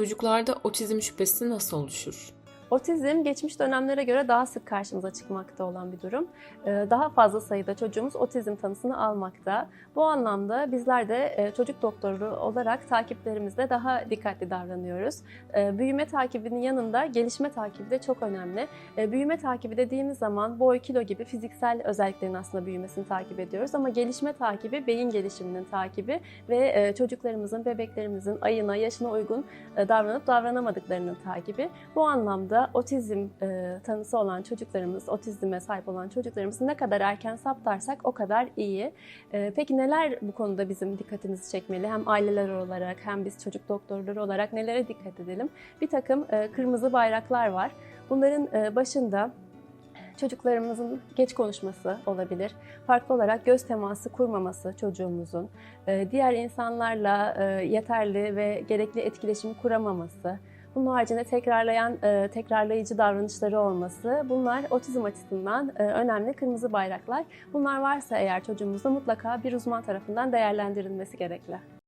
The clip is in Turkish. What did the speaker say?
Çocuklarda otizm şüphesi nasıl oluşur? Otizm geçmiş dönemlere göre daha sık karşımıza çıkmakta olan bir durum. Ee, Daha fazla sayıda çocuğumuz otizm tanısını almakta. Bu anlamda bizler de e, çocuk doktoru olarak takiplerimizde daha dikkatli davranıyoruz. Ee, Büyüme takibinin yanında gelişme takibi de çok önemli. Ee, Büyüme takibi dediğimiz zaman boy, kilo gibi fiziksel özelliklerin aslında büyümesini takip ediyoruz. Ama gelişme takibi beyin gelişiminin takibi ve e, çocuklarımızın, bebeklerimizin ayına, yaşına uygun e, davranıp davranamadıklarının takibi. Bu anlamda otizm e, tanısı olan çocuklarımız, otizme sahip olan çocuklarımızı ne kadar erken saptarsak o kadar iyi. E, peki neler bu konuda bizim dikkatimizi çekmeli? Hem aileler olarak hem biz çocuk doktorları olarak nelere dikkat edelim? Bir takım e, kırmızı bayraklar var. Bunların e, başında çocuklarımızın geç konuşması olabilir. Farklı olarak göz teması kurmaması çocuğumuzun, e, diğer insanlarla e, yeterli ve gerekli etkileşimi kuramaması, bunun haricinde tekrarlayan, e, tekrarlayıcı davranışları olması, bunlar otizm açısından e, önemli kırmızı bayraklar. Bunlar varsa eğer çocuğumuzda mutlaka bir uzman tarafından değerlendirilmesi gerekli.